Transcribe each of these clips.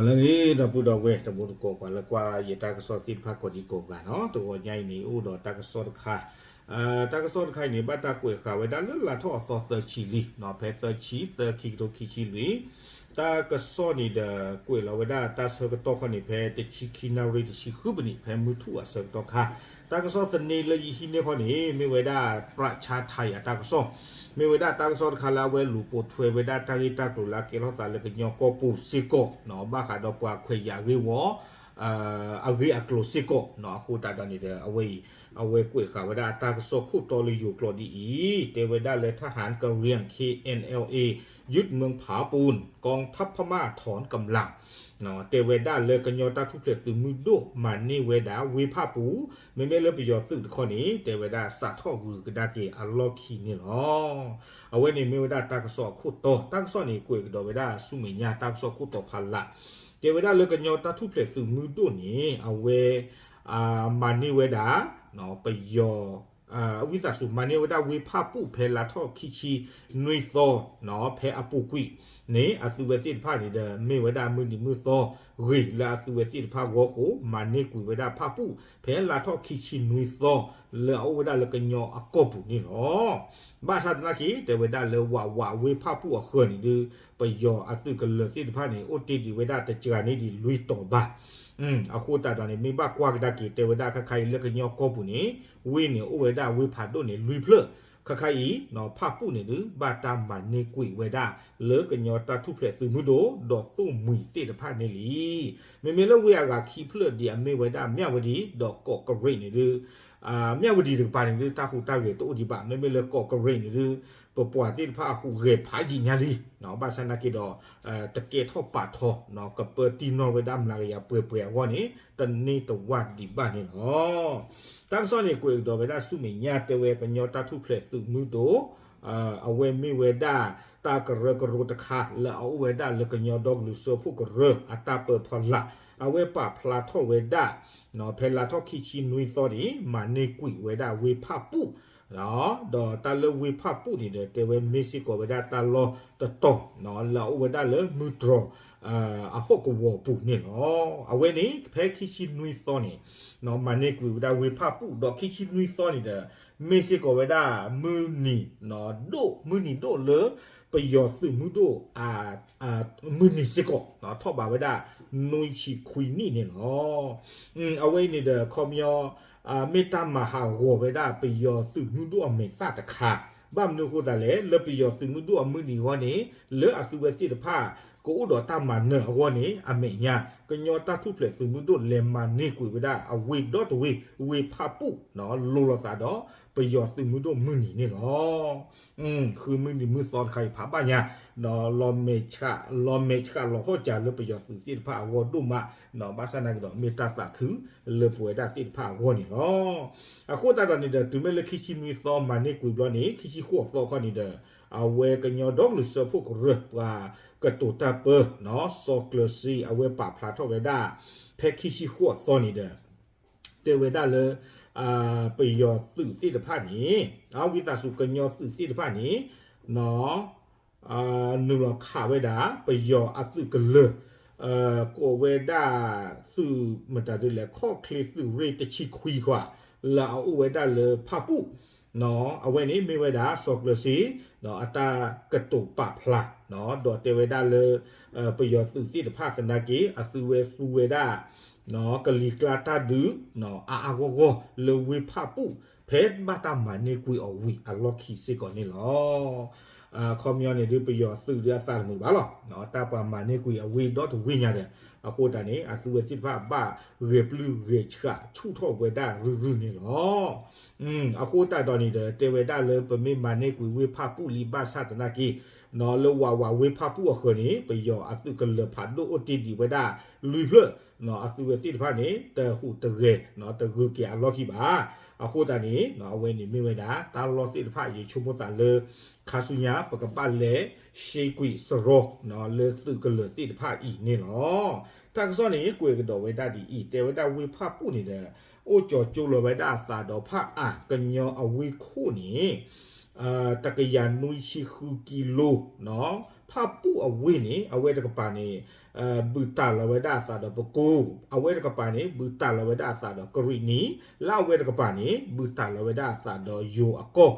မလကြီးတပူတော့ဝဲတပူကိုကလကွာရတာကစောတိဖတ်ကိုဒီကိုကနော်တူညိုင်းနေဥတော့တကစောတခါအာတကစောတခိုင်နေဘတ်တကွေခါဝဲဒါလလာထောအသောသချီလီနော်ဖဲသချီသခိတိုခိချီလီ တာကစောနီဒကွေလဝဒတာဆောကတောခနိဖဲတချိခိနာရိတရှိခုပနိဖဲမုထုအဆောတောခာတာကစောတနေလကြီးဟိနေခနိမေဝဒပရချာထိုင်တာကစောမေဝဒတာကစောခလာဝဲလူပိုထွေဝဒတာရီတာတူလာကေလောတာလကညောကောပူစီကောနော်ဘာခါတော့ပွားခွေရရေဝအာအဂေအကလိုစီကောနော်ဟိုတာတနေတဲ့အဝေးအဝဲကွေခါဝဒတာကစောခုတော်လီယူကလိုဒီဤတေဝဒလက်ထဟန်ကဝရန် KNLA ยึดเมืองผาปูน กองทัพพม่าถอนกำลังเนาะเตเวดาเลกันโยตาทุเพลสึมิโดมันนี่เวดาวีพาปูไม่เมเลปิยอซึ่งข้อนี้เตเวดาสาท่อกูกดาเกอัลลอคีนี่หรอเอาไว้นี่ไม่เวดาตากสอคุตโตตั้งสอนี่กุยกดเวดาสุเมญาตากสอคุตโตพันละเตเวดาเลกันโยตาทุเพลสึมิโดนี่เอาไวอ่ามันนี่เวดาเนาะไโยอ အာဝိသစုမနိဝဒဝေဖပုဖဲလာထောခိချီနွေသောနော်ဖဲအပုကွိနေအသုဝတိဖာနေဒမေဝဒမုန်ဒီမှုသောဂိလာသုဝတိဖာဝကိုမနိကွေဝဒဖပုဖဲလာထောခိချီနွေသောလေအဝဒလကညောအကောပုနေနော်ဘာသာတနာကီတေဝဒလေဝဝဝေဖပုအခွန်ဒီပယောအသုကလတိဖာနေအိုတီဒီဝဒတကြနေဒီလွီတော်ဘာ อืมအခုတာတန်နေမိဘကွာကဒကီတေဝဒခခိုင်လကညောကောပုနေဝိနေဥဝဒဝိဖာတို့နေလွီဖလခခိုင်နော်ဖပုနေလူဘာတာမနေကွေဝဒလေကညောတထုဖလက်သူမှုတို့ဒေါ်သူမွီတေတဖာနေလီမေမေလဝေယာကခီဖလဒီအမေဝဒမြဝဒီဒေါ်ကောကရိနေလူအာမြဝဒီတပါနေလူတာခုတာကေတိုဒီပါမေမေလကောကရိနေလူ ပပွားတိဖာခုရေဖာကြီးညာလီနော်ဘာစနာကေတော့အဲတကေထောပါထောနော်ကပတီနော်ဝဒမ်လာရပွေပွေဝနီတနီတဝတ်ဒီပါနေနော်တန်းစောနေကိုတော့ဝဒဆုမညာတေဝကညောတထုဖလက်သူမှုတို့အာအဝဲမိဝဒတာကရကရတခါလာအဝဲဒလကညောဒေါကလူဆိုဖုကရအတာပဖလာအဝဲပဖလာထောဝဲဒနော်ဖဲလာထောခိချီနွိသောဒီမာနေကွိဝဲဒဝေဖပု နော်ဒေါ်တလဝေဖပုဒီတဲ့တေဝဲမက်ဆီကိုဝဲဒတလောတတောနော်လာဝဲဒလေမူဒရအာအဟုတ်ကဝပုနေနော်အဝဲနေဖဲခိချီနွိသောနေနော်မာနေကွိဝဲဒဝေဖပုဒေါ်ခိချီနွိသောနေတဲ့မက်ဆီကိုဝဲဒမူနီနော်ဒိုမူနီဒိုလေပယောစုမှုတို့အာအာမနီစကောနော်ထောက်ပါဝဒနွိချီခွီနီနေနော်อืมအဝိနေတဲ့ခေါမျော အာမေတ္တမဟာဝဝဒပယောစုမှုတို့အမေစတခါဘာမနုကိုတလည်းလပယောစုမှုတို့အမှုနီဟောနေလေအစုဝတိတဖာ ကိုဥတော်တမနဟောနေအမေညာကညောတထုပလက်စုမှုတို့လေမနေကွေဝဒအဝေတော့တဝေဝေဖပုနော်လောလတာတော့ပယောစုမှုတို့မှုနီနေနော်อืมคือมือนี่มือซอนใครผาปัญญาเนาะลอมเมชะลอมเมชะลอฮอจาเลปยอสุสิพาวอดุมะเนาะบาสนาก็เมตตาตะคือเลป่วยดาติพาวอนี่เนาะอะโคตาดนี่เดตุเมเลคิชิมีซอมานี่กุบลนี่คิชิขัวซอ กระตุตาเปอร์เนาะโซกลซีเอาเวปาพลาทเวดาแพคิชิหัวซอนี่เด้อเตเวดาเลยอ่าปยอสื่อสิทธิภาพนี้เอาวิตาสุกัญยอสื่อสิทธิภาพนี้เนาะอ่าหนึ่งเราขาเวดาปยออัสุกันเลยเอ่อโกเวดาสื่อมันจะดูแลข้อคลิปสื่อเรตชิคุยกว่าแล้วเอาเวดาเลยพาปุ๊ နီအဝိတစုကညောစုတိတဖာနီနော်အာနုလခဝဲဒါပယောအစုကလေအာကိုဝဲဒါစုမတတူလေခော့ကလီစုရေတချီခွီခွာလာအဝဲဒါလေဖပုနော်အဝဲနေမေဝဲဒါဆောကလစီနော်အတာကတုပဖလာနော်ဒေါ်တေဝဲဒါလေပယောစုတိတဖာကနာကေအစုဝဲစုဝဲဒါနော်ကလီကလာတာဒူနော်အာအဝဂောလေဝေဖပုဖဲဘတာမနေကွေအဝီအလော့ခီစေကောနေလော အာကွန်မြူနတီပယောစုရဖာမှုပါလောနော်တာပမနေကွေအဝီတော့ဝိညာတဲ့အခုတန်နေအစုဝစစ်ဖဘာရေပလူရေချာချူထောဝေဒါရူရူနေလောอืมအခုတတော်နေတဲ့တေဝေဒါလေပမေမနေကွေဝေဖပုလီဘာသတနာကီနော်လောဝဝဝေဖပုအခနေပယောအတုကလဖတ်ဒိုအတီဒီဝဒါလူဖလနော်အတုဝတိတဖာနေတဟုတရေနော်တဂုကေအလောခိပါ အခုတန်နေနော်အဝဲနေမိဝဲတာတာလောတိတဖာရေချုံမတလေခါဆုညာပကပလေရှေကွီစရောနော်လေသုကလတိတဖာဤနေလောတာကစောနေကွေကတော့ဝဲတာဒီဤတေဝဒဝေဖပုနေတဲ့အိုကြောကျိုးလောဝဲတာသာတော့ဖအာကညောအဝေခုနေအာတကယန်နွိရှိခုကီလိုနော် ဖပုအဝိနေအဝဲတကပါနေအဲဘူတာလဝဒသာတော့ပကိုအဝဲတကပါနေဘူတာလဝဒသာတော့ကရီနီလာဝဲတကပါနေဘူတာလဝဒသာတော့ယိုအကော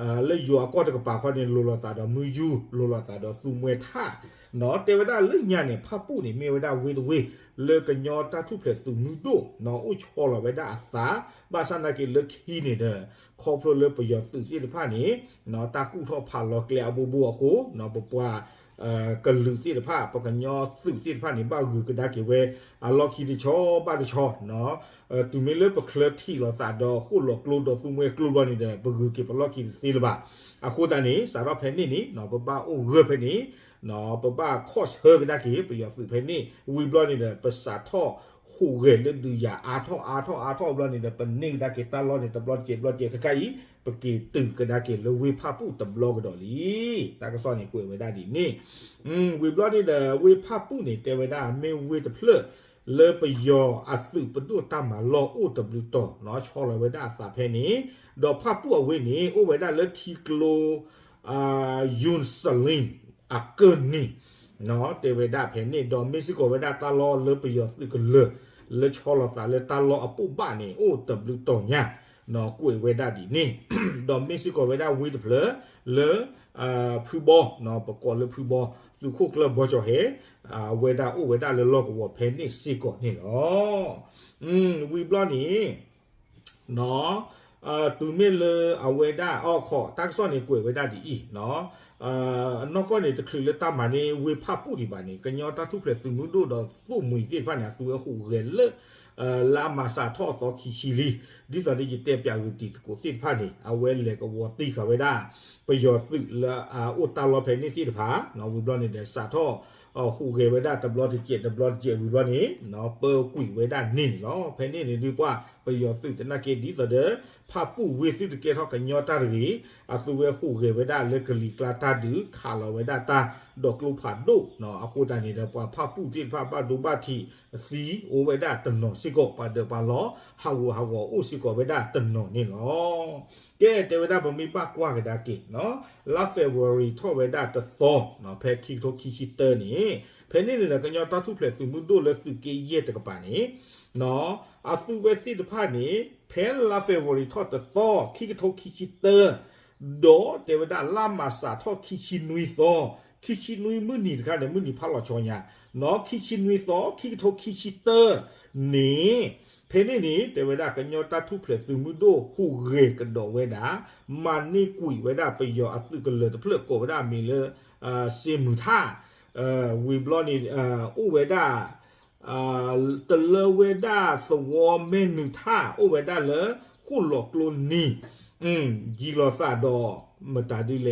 အဲလေယိုအကောတကပါခေါနေလောလောသာတော့မူယူလောလောသာတော့သူမွေထနော်တေဝဒလိညာနေဖပုနေမေဝဒဝေတဝေလေကညောတထုဖလက်သူမူတို့နော်ဥချောလဝဒအသာဘာစနာကေလခီနေတဲ့ခေါပလိုလေပယောသူစီတဖာနေနော်တာကုထောဖာလောကလေအဘူဘူအခုနော်ပပွား အဲကလူစီတဖာပကညောသူစီတဖာနေပါဂူကဒါကေဝဲအလော်ခီဒီချောပါဒီချောနော်အဲသူမေလေပကလတီလောစာတော့ခုလောကလိုတော့သူမွေကလိုဘနေတဲ့ဘဂူကေပလော်ခီစီလပါအခုတန်နေစာတော့ဖဲနေနေနော်ပပအိုရဖဲနေနော်ပပကော့ဟေကဒါကေပယောဖဖဲနေဝီဘလော့နေတဲ့ပစာထောခုရဲလေဒူယာအာထောအာထောအာထောဘလော့နေတဲ့ပနေဒါကေတာလော့နေတဲ့ဘလော့ကျေဘလော့ကျေခကိုင်ပကေတူကဒါကေလဝေဖပုတဘလော့ကတော့လီတာကစောနေကိုဝေဒါဒီနေอื มဝေဘလော့နေတဲ့ဝေဖပုနေတေဝဒါမေဝေတဖလလေပယောအသုပတုတမလော OW တော့နော်ချောလဝေဒါစာဖဲနေတော့ဖပုအဝေနေဩဝေဒါလက်တီကလိုအာယွန်ဆလင်အကနီနော်တေဝဒါဖဲနေတော့မက္ဆီကိုဝေဒါတာလောလေပယောသုကလေလေချောလတာလေတာလောအပုပနေ OW တော့ညာ နော်ကိုဝေဒါဒီနေတော့မက္ဆီကိုဝေဒါဝေဒဖလလေအာဖူဘောနော်ပကောလေဖူဘောသူခုကလဘောချောဟဲအာဝေဒါအိုဝေဒါလေလောကဝဖဲနေစီကောနေလောอืมဝီဘလနီနော်အာသူမေလအဝေဒါအော်ခေါ်တက်ဆော့နေကိုဝေဒါဒီဤနော်အာနောက်ကနေတခလတာမနေဝေဖပူဒီပါနေကညောတာထုဖလက်သူမှုတို့တော့စုမွေပြဖနာသူအခုရဲလေ လာမစာထောသောခီရှိလီဒီတော်ဒီတဲ့ပြဝတီကိုတိဖာနေအဝဲလေကဝတိခဝေဒါပယောစုလာအာဥတလောဖဲနေတိတဖာနော်ဝီဘလနေတဲ့စာထောအခုကေဝေဒတဘလတ်ကျက်တဘလတ်ကျက်ဝီဘနေနော်ပေကွီဝေဒနင်းလောဖဲနေနေဒီပွားပယောစုတနကေဒီတဲ့ဖပူဝေစုတကေထောကညောတာရီအသုဝေခုကေဝေဒလက်ကလီကလာတာဒူခါလဝေဒတာဒေါကလူဖာဒိုနော်အခုတန်နေတဲ့ပွားဖပူတိဖပဒူဘတိစီအိုဝေဒတနောစိကောပါဒပါလောဟာဝဟာဝအိုစိကောဝေဒတနောနေလောကဲတေဝဒဗမီပကွာကဒါကေနော် last february ထောဝေဒတသောနော်ဖဲခိတိုခိခိတနေဖဲနေနေကညောတာထုဖလက်သူမှုတို့လက်သူကေရဲ့တကပါနေ နော်အသူဝဲစီတဖာနေဖဲ last february ထောတသောခိတိုခိခိတဒေါ်တေဝဒလာမစာထောခိချိနွီသောခိချိနွီမှုနီတခါနေမှုနီဖာလောချောညာနော်ခိချိနွီသောခိတိုခိချိတနေဖဲနေနေတေဝဒကညောတာထုဖလက်သူမှုတို့ဟုရေကတော်ဝဲတာမာနိကွီဝဲတာပယောအသူကလေတဖလက်ကိုဝဲတာမီလေအာစေမူထာအဲဝီဘလောနီအာဥဝဲတာ ตะเลเวดาสวอมเมนึงท่าโอเวดาเลยคู่หลอกลุนนี่อืมยีรอซาดอมตาดิเล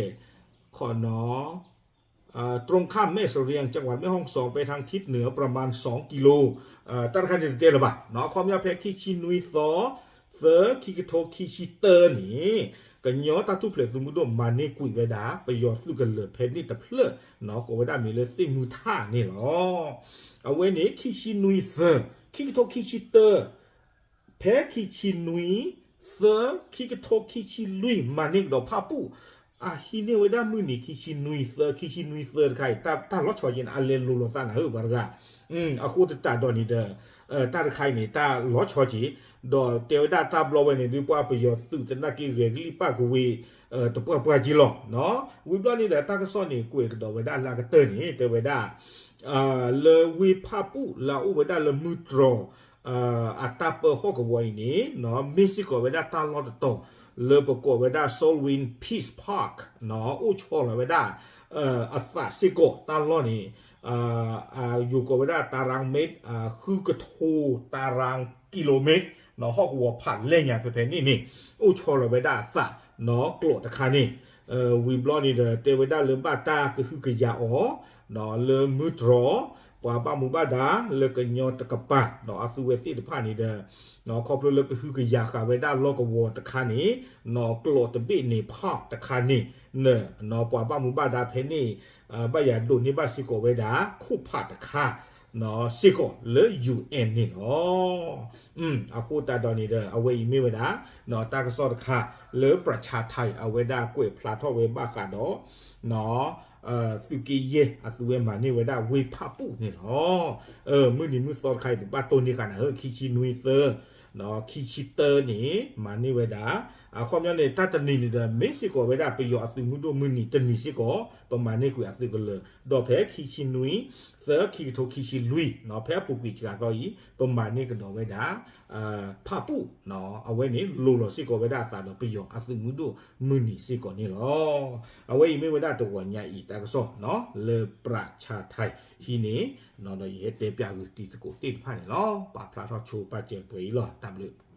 ขอนอตรงข้ามแม่สเรียงจังหวัดแม่ฮ่องสอนไปทางทิศเหนือประมาณ 2 กิโลตั้งคันเดือนเตระบะเนาะความยาวแพกที่ชินุยซอ เซอร์คิกโทคิชิเตอร์นี่กันยอตาทุเพลสมุดมานี่กุยเวดาไปยอสุกันเลยเพนี่ตะเพลเนาะก็เวดามีเลยสิมือท่านี่หรอเอาไว้นี่คิชินุยเซอร์คิกโทคิชิเตอร์แพ้คิชินุยเซอร์คิกโทคิชิลุยมานี่ดอกผ้าปู အာဟိနေဝဒမူနီခီရှိနွီသခီရှိနွီသခိုင်တာတာလောချောရင်အလေလူလောတာနာဟဘာကอืมအခုတတာတော့နေတဲ့အဲတာခိုင်နေတာလောချောကြီးတော့တေဝဒတာဘလောဝနေဒီပွားပယောသူတနကီရေဂလီပါကဝေအဲတပွားပွားကြီးလောနော်ဝိဘလနေတာတာကစောနေကိုကတော့ဝဒလာကတဲ့နေတေဝဒအာလေဝိဖပူလာဥဝဒလမူထရောအာအတာပဟောကဝိုင်းနေနော်မစ်ကိုဝဒတာလောတော့ le boko weda solwin peace park no u chola weda uh asa siko ta lo ni uh uh yu ko weda tarang met uh khu ka tho tarang kilomet no hok wo phan le nya phe phe ni ni u chola weda sa no klo ta kha ni uh we block ni de te weda le ba ta ku khu ka ya o no le mu draw ပွာပမှုပါဒါလကညောတကပနော်အစုဝဲတိတဖာနေတယ်နော်ခေါပလလကဟူကရခဝဲဒါလောကဝတခါနေနော်ကလောတပိနေဖောက်တခါနေနော်နော်ပွာပမှုပါဒါဖဲနေအဘယာဒုန်နေပါစီကိုဝဲဒါခုဖတ်တခါနော်စစ်ကောလေ UN နေနော်อืมအခုတတော်နေတဲ့အဝေးမိဝဒနော်တာကစောတခါလေပရ ปาปามุบาดาเลกญอตกปะเนาะอาสุเวติตพานี่เด้อเนาะครอบครัวเลกคือกยาคาเวดาลอกวอตคานี่เนาะกลอตบินี่พอกตคานี่เนาะเนาะปาปามุบาดาเพนี่เอ่อบะยาดุนี่บาสิโกเวดาคุพาตคาเนาะสิโกเลยูเอ็นนี่เนาะอืมอาคูตาดอนี่เด้อเอาไว้มีเวดาเนาะตากสอดคาเลประชาไทยเอาเวดากวยพลาทอเวบาคาเนาะเนาะ 呃，手机耶，啊，是为嘛？你为啥为怕不呢？哦，呃，每年每少开的，把多年干了，去去弄色，喏，去去得呢，嘛你为啥？啊，后面呢，他这年的没事个为啥不要？啊，是每多每年这年事个，不嘛你个啊是个了，到台去去弄， သခီထိုခီရှိလူနော်ဖဲပူကီချာတော့ဤပမာနိကတော့ဝဲတာအာဖပူနော်အဝဲနေလိုလိုစစ်ကောဝဲတာသာတော့ပြောအသုမှုတို့မနီစစ်ကောနေလောအဝဲဤမေဝဒတော်ဝညာဤတကဆောနော်လေပရာချာထိုင်ဟီနေနော်တော့ရဲ့တေပြကူတီကိုတိဖာနေလောပါဖလာတော့ချိုပတ်ကျပွေလော W